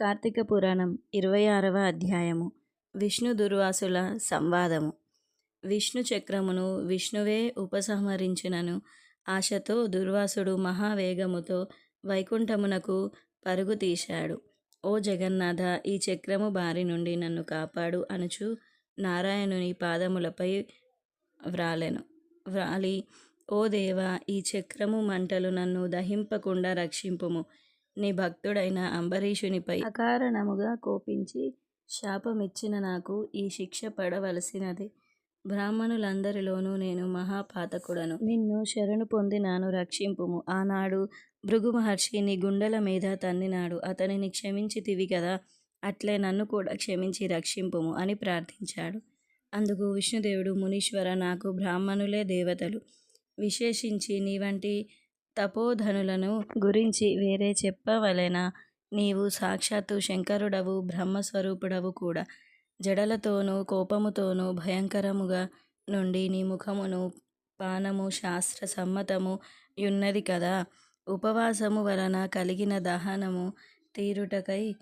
కార్తీక పురాణం ఇరవై ఆరవ అధ్యాయము. విష్ణు దుర్వాసుల సంవాదము. విష్ణు చక్రమును విష్ణువే ఉపసంహరించినను. ఆశతో దుర్వాసుడు మహావేగముతో వైకుంఠమునకు పరుగు తీశాడు. ఓ జగన్నాథ ఈ చక్రము బారి నుండి నన్ను కాపాడు అనుచు నారాయణుని పాదములపై వ్రాలెను. వ్రాలి. ఓ దేవా ఈ చక్రము మంటలు నన్ను దహింపకుండా రక్షింపుము. నీ భక్తుడైన అంబరీషునిపై అకారణముగా కోపించి శాపమిచ్చిన నాకు ఈ శిక్ష పడవలసినది. బ్రాహ్మణులందరిలోనూ నేను మహాపాతకుడను. నిన్ను శరణు పొందినాను రక్షింపుము. ఆనాడు భృగు మహర్షి నీ గుండెల మీద తన్నినాడు. అతనిని క్షమించితివి కదా అట్లే నన్ను కూడా క్షమించి రక్షింపుము అని ప్రార్థించాడు. అందుకు విష్ణుదేవుడు మునీశ్వర నాకు బ్రాహ్మణులే దేవతలు. విశేషించి నీ వంటి తపోధనులను గురించి వేరే చెప్పవలెనా? నీవు సాక్షాత్తు శంకరుడవు బ్రహ్మస్వరూపుడవు కూడా. జడలతోనూ కోపముతోనూ భయంకరముగా నుండి నీ ముఖమును పానము శాస్త్ర సమ్మతము యున్నది కదా. ఉపవాసము వలన కలిగిన దహనము తీరుటకై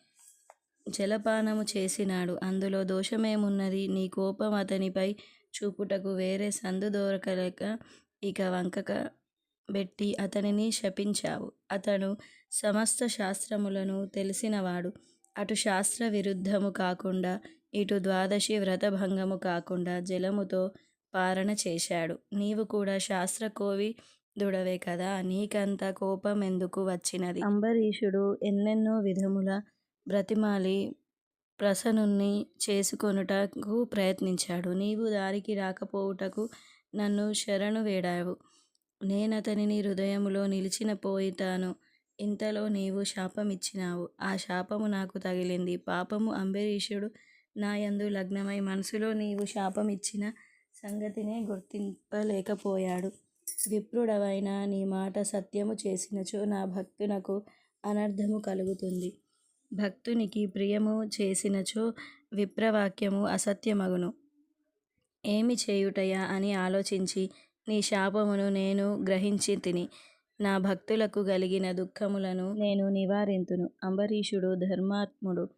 జలపానము చేసినాడు. అందులో దోషమేమున్నది? నీ కోపం అతనిపై చూపుటకు వేరే సందు దొరకలేక ఇక వంకక పెట్టి అతనిని శపించావు. అతడు సమస్త శాస్త్రములను తెలిసినవాడు. అటు శాస్త్ర విరుద్ధము కాకుండా ఇటు ద్వాదశి వ్రతభంగము కాకుండా జలముతో పారణ చేశాడు. నీవు కూడా శాస్త్ర కోవి దుడవే కదా? నీకంత కోపం ఎందుకు వచ్చినది? అంబరీషుడు ఎన్నెన్నో విధముల బ్రతిమాలి ప్రసనుణ్ణి చేసుకొనుటకు ప్రయత్నించాడు. నీవు దారికి రాకపోవుటకు నన్ను శరణు వేడావు. నేనతనిని హృదయములో నిలిచిన పోయితాను. ఇంతలో నీవు శాపమిచ్చినావు. ఆ శాపము నాకు తగిలింది. పాపము అంబరీషుడు నా యందు లగ్నమై మనసులో నీవు శాపమిచ్చిన సంగతినే గుర్తింపలేకపోయాడు. విప్రుడవైన నీ మాట సత్యము చేసినచో నా భక్తునకు అనర్థము కలుగుతుంది. భక్తునికి ప్రియము చేసినచో విప్రవాక్యము అసత్యమగును. ఏమి చేయుటయా అని ఆలోచించి నీ శాపమును నేను గ్రహించి తిని నా భక్తులకు కలిగిన దుఃఖములను నేను నివారింతును. అంబరీషుడు ధర్మాత్ముడు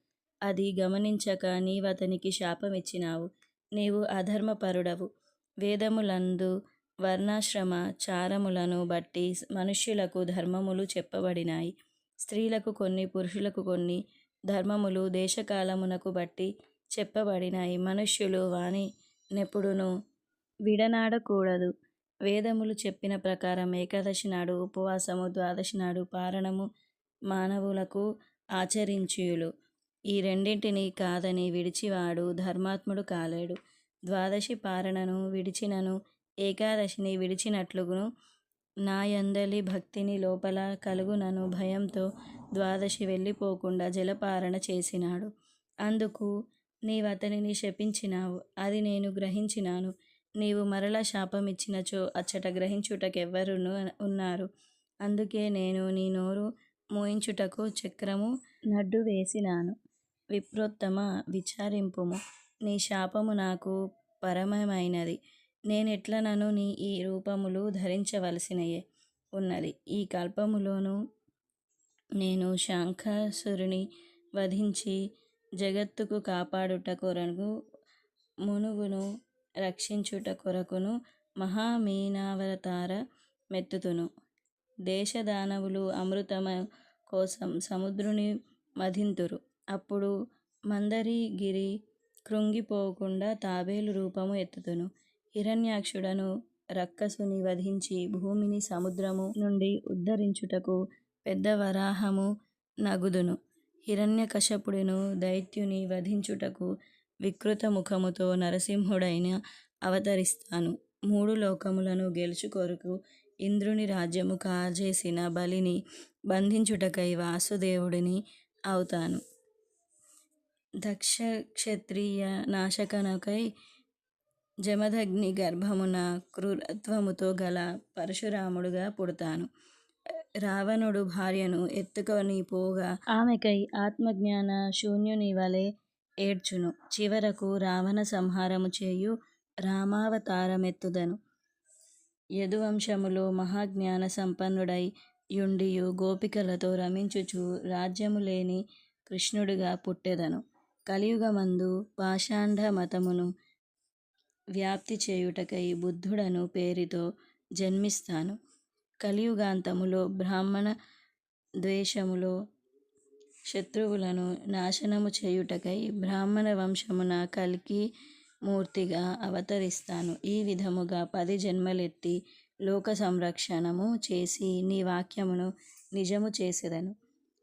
అది గమనించక నీవతనికి శాపమిచ్చినావు. నీవు అధర్మపరుడవు. వేదములందు వర్ణాశ్రమ చారములను బట్టి మనుష్యులకు ధర్మములు చెప్పబడినాయి. స్త్రీలకు కొన్ని పురుషులకు కొన్ని ధర్మములు దేశకాలమునకు బట్టి చెప్పబడినాయి. మనుష్యులు వాని నెప్పుడును విడనాడకూడదు. వేదములు చెప్పిన ప్రకారం ఏకాదశి నాడు ఉపవాసము ద్వాదశి నాడు పారణము మానవులకు ఆచరించుయులు. ఈ రెండింటిని కాదని విడిచివాడు ధర్మాత్ముడు కాలేడు. ద్వాదశి పారణను విడిచినను ఏకాదశిని విడిచినట్లుగును నాయందలి భక్తిని లోపల కలుగునను భయంతో ద్వాదశి వెళ్ళిపోకుండా జలపారణ చేసినాడు. అందుకు నీవతనిని శపించినావు అది నేను గ్రహించినాను. నీవు మరల శాపమిచ్చినచో అచ్చట గ్రహించుటకెవ్వరును ఉన్నారు. అందుకే నేను నీ నోరు మోయించుటకు చక్రము నడ్డు వేసినాను. విప్రోత్తమ విచారింపుము. నీ శాపము నాకు పరమమైనది. నేనెట్లనను నీ ఈ రూపములు ధరించవలసినయే? ఉన్నది. ఈ కల్పములోను నేను శాంఖాసురుని వధించి జగత్తుకు కాపాడుట కొరకు మునుగును రక్షించుట కొరకును మహామీనావతార మెత్తుతును. దేశదానవులు అమృతము కోసం సముద్రుని మధింతురు. అప్పుడు మందరిగిరి కృంగిపోకుండా తాబేలు రూపము ఎత్తుతును. హిరణ్యాక్షుడను రక్కసుని వధించి భూమిని సముద్రము నుండి ఉద్ధరించుటకు పెద్ద వరాహము నగుదును. హిరణ్యకశపుడును దైత్యుని వధించుటకు వికృత ముఖముతో నరసింహుడైన అవతరిస్తాను. మూడు లోకములను గెలుచుకొరకు ఇంద్రుని రాజ్యము కాజేసిన బలిని బంధించుటకై వాసుదేవుడిని అవుతాను. దక్ష క్షత్రియ నాశకనకై జమదగ్ని గర్భమున క్రూరత్వముతో గల పరశురాముడుగా పుడతాను. రావణుడు భార్యను ఎత్తుకొని పోగా ఆమెకై ఆత్మజ్ఞాన శూన్యుని వలె ఏడ్చును. చివరకు రావణ సంహారము చేయు రామావతారమెత్తుదను. యదువంశములో మహాజ్ఞాన సంపన్నుడై యుండియు గోపికలతో రమించుచు రాజ్యము లేని కృష్ణుడిగా పుట్టెదను. కలియుగమందు పాషాండ మతమును వ్యాప్తి చేయుటకై బుద్ధుడను పేరుతో జన్మిస్తాను. కలియుగాంతములో బ్రాహ్మణ ద్వేషములో శత్రువులను నాశనము చేయుటకై బ్రాహ్మణ వంశమున కల్కి మూర్తిగా అవతరిస్తాను. ఈ విధముగా పది జన్మలెత్తి లోక సంరక్షణము చేసి నీ వాక్యమును నిజము చేసిరను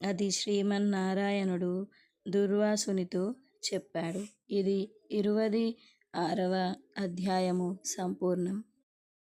అది శ్రీమన్నారాయణుడు దుర్వాసునితో చెప్పాడు. ఇది ఇరువది ఆరవ అధ్యాయము సంపూర్ణం.